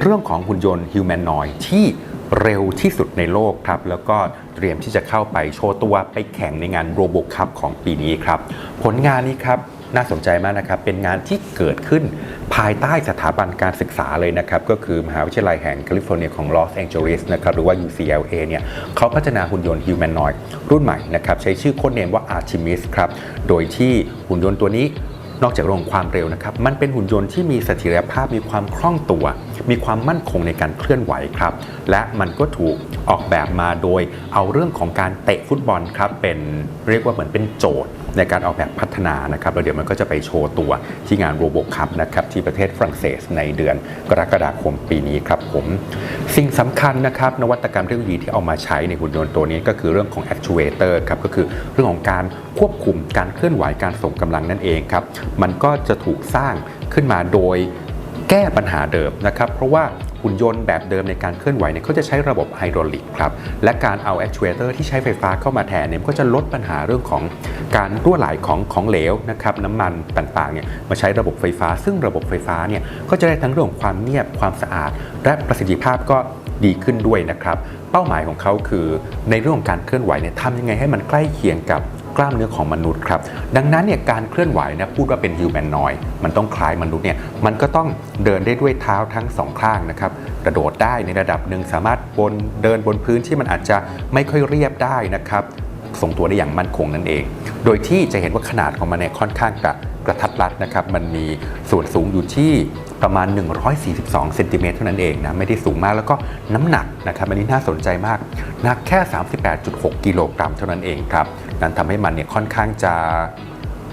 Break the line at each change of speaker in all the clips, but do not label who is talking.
เรื่องของหุ่นยนต์ฮิวแมนนอยที่เร็วที่สุดในโลกครับ แล้วก็เตรียมที่จะเข้าไปโชว์ตัวไปแข่งในงานโรบคัพของปีนี้ครับ ผลงานนี้ครับน่าสนใจมากนะครับ เป็นงานที่เกิดขึ้นภายใต้สถาบันการศึกษาเลยนะครับ ก็คือมหาวิทยาลัยแห่งแคลิฟอร์เนียของลอสแองเจลิสนะครับ หรือว่า UCLA เนี่ยเขาพัฒนาหุ่นยนต์ฮิวแมนนอยรุ่นใหม่นะครับ ใช้ชื่อโค้ดเนมว่า Artemis ครับ โดยที่หุ่นยนต์ตัวนี้ นอกจากเรื่องความเร็วนะครับมันเป็นหุ่นยนต์ที่มีเสถียรภาพมีความคล่องตัว มีความมั่นคงในการเคลื่อนไหวครับ และมันก็ถูกออกแบบมาโดยเอาเรื่องของการเตะฟุตบอลครับเป็นเรียกว่าเหมือนเป็นโจทย์ ในการออกแบบพัฒนานะครับแล้วเดี๋ยวมันก็จะไปโชว์ตัวที่งานโรบ c คัพนะครับที่ประเทศฝรั่งเศสในเดือนกรกฎาคมปีนี้ครับผมสิ่งสำคัญนะครับนวัตกรรมเทคโนโลยีที่เอามาใช้ในหุ่นยนต์ตัวนี้ก็คือเรื่องของ actuator ครับก็คือเรื่องของการควบคุมการเคลื่อนไหวการส่งกำลังนั่นเองครับมันก็จะถูกสร้างขึ้นมาโดยแก้ปัญหาเดิมนะครับ เพราะว่า หุ่นยนต์แบบเดิมในการเคลื่อนไหวเนี่ยเขาจะใช้ระบบไฮดรอลิกครับ และการเอา actuator ที่ใช้ไฟฟ้าเข้ามาแทนเนี่ยก็จะลดปัญหาเรื่องของการรั่วไหลของของเหลวนะครับน้ำมันต่างๆเนี่ยมาใช้ระบบไฟฟ้า ซึ่งระบบไฟฟ้าเนี่ยก็จะได้ทั้งเรื่องของความเงียบความสะอาด และประสิทธิภาพก็ดีขึ้นด้วยนะครับ เป้าหมายของเขาคือในเรื่องของการเคลื่อนไหวเนี่ยทำยังไงให้มันใกล้เคียงกับ กล้ามเนื้อของมนุษย์ครับ ดังนั้นเนี่ยการเคลื่อนไหวนะพูดว่าเป็นฮิวแมนนอยมันต้องคล้ายมนุษย์เนี่ยมันก็ต้องเดินได้ด้วยเท้าทั้งสองข้างนะครับกระโดดได้ในระดับหนึ่งสามารถบนเดินบนพื้นที่มันอาจจะไม่ค่อยเรียบได้นะครับทรงตัวได้อย่างมั่นคงนั่นเอง โดยที่จะเห็นว่าขนาดของมันเนี่ยค่อนข้างกระกระทัดรัดนะครับ มันมีส่วนสูงอยู่ที่ ประมาณ 142เซนติเมตรเท่านั้นเองนะไม่ได้สูงมากแล้วก็น้ำหนักนะครับอันนี้น่าสนใจมากหนักแค่ 38.6 กิโลกรัมเท่านั้นเองครับนั่นทำให้มันเนี่ยค่อนข้างจะ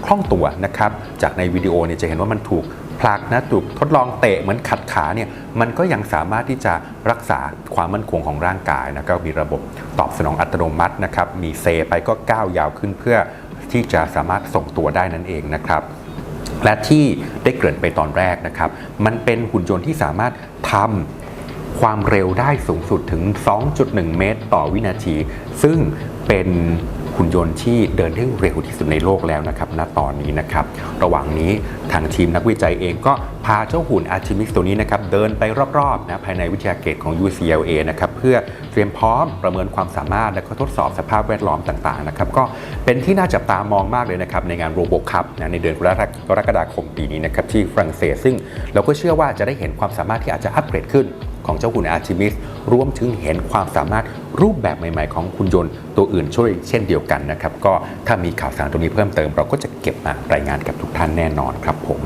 คล่องตัวนะครับจากในวิดีโอเนี่ยจะเห็นว่ามันถูกผลักนะถูกทดลองเตะเหมือนขัดขาเนี่ยมันก็ยังสามารถที่จะรักษาความมั่นคงของร่างกายนะก็มีระบบตอบสนองอัตโนมัตินะครับมีเซไปก็ก้าวยาวขึ้นเพื่อที่จะสามารถส่งตัวได้นั่นเองนะครับ และที่ได้เกริ่นไปตอนแรกนะครับ มันเป็นหุ่นยนต์ที่สามารถทำความเร็วได้สูงสุดถึง 2.1 เมตร ต่อวินาที ซึ่งเป็น หุ่นยนต์ที่เดินได้เร็วที่สุดในโลกแล้วนะครับณตอนนี้นะครับ ระหว่างนี้ทางทีมนักวิจัยเองก็พาเจ้าหุ่น Artemis ตัวนี้นะครับเดินไปรอบๆนะภายในวิทยาเขตของ UCLA นะครับเพื่อเตรียมพร้อมประเมินความสามารถและก็ทดสอบสภาพแวดล้อมต่างๆนะครับก็เป็นที่น่าจับตามองมากเลยนะครับในงานโรบ c คัพนะในเดือนกรกฎาคมปีนี้นะครับที่ฝรั่งเศสซึ่งเราก็เชื่อว่าจะได้เห็นความสามารถที่อาจจะอัปเกรดขึ้น ของเจ้าหุ่น Artemis รวมถึงเห็นความสามารถรูปแบบใหม่ ๆ ของคุณยนต์ตัวอื่นช่วยเช่นเดียวกันนะครับ ก็ถ้ามีข่าวสารตรงนี้เพิ่มเติม เราก็จะเก็บมารายงานกับทุกท่านแน่นอนครับผม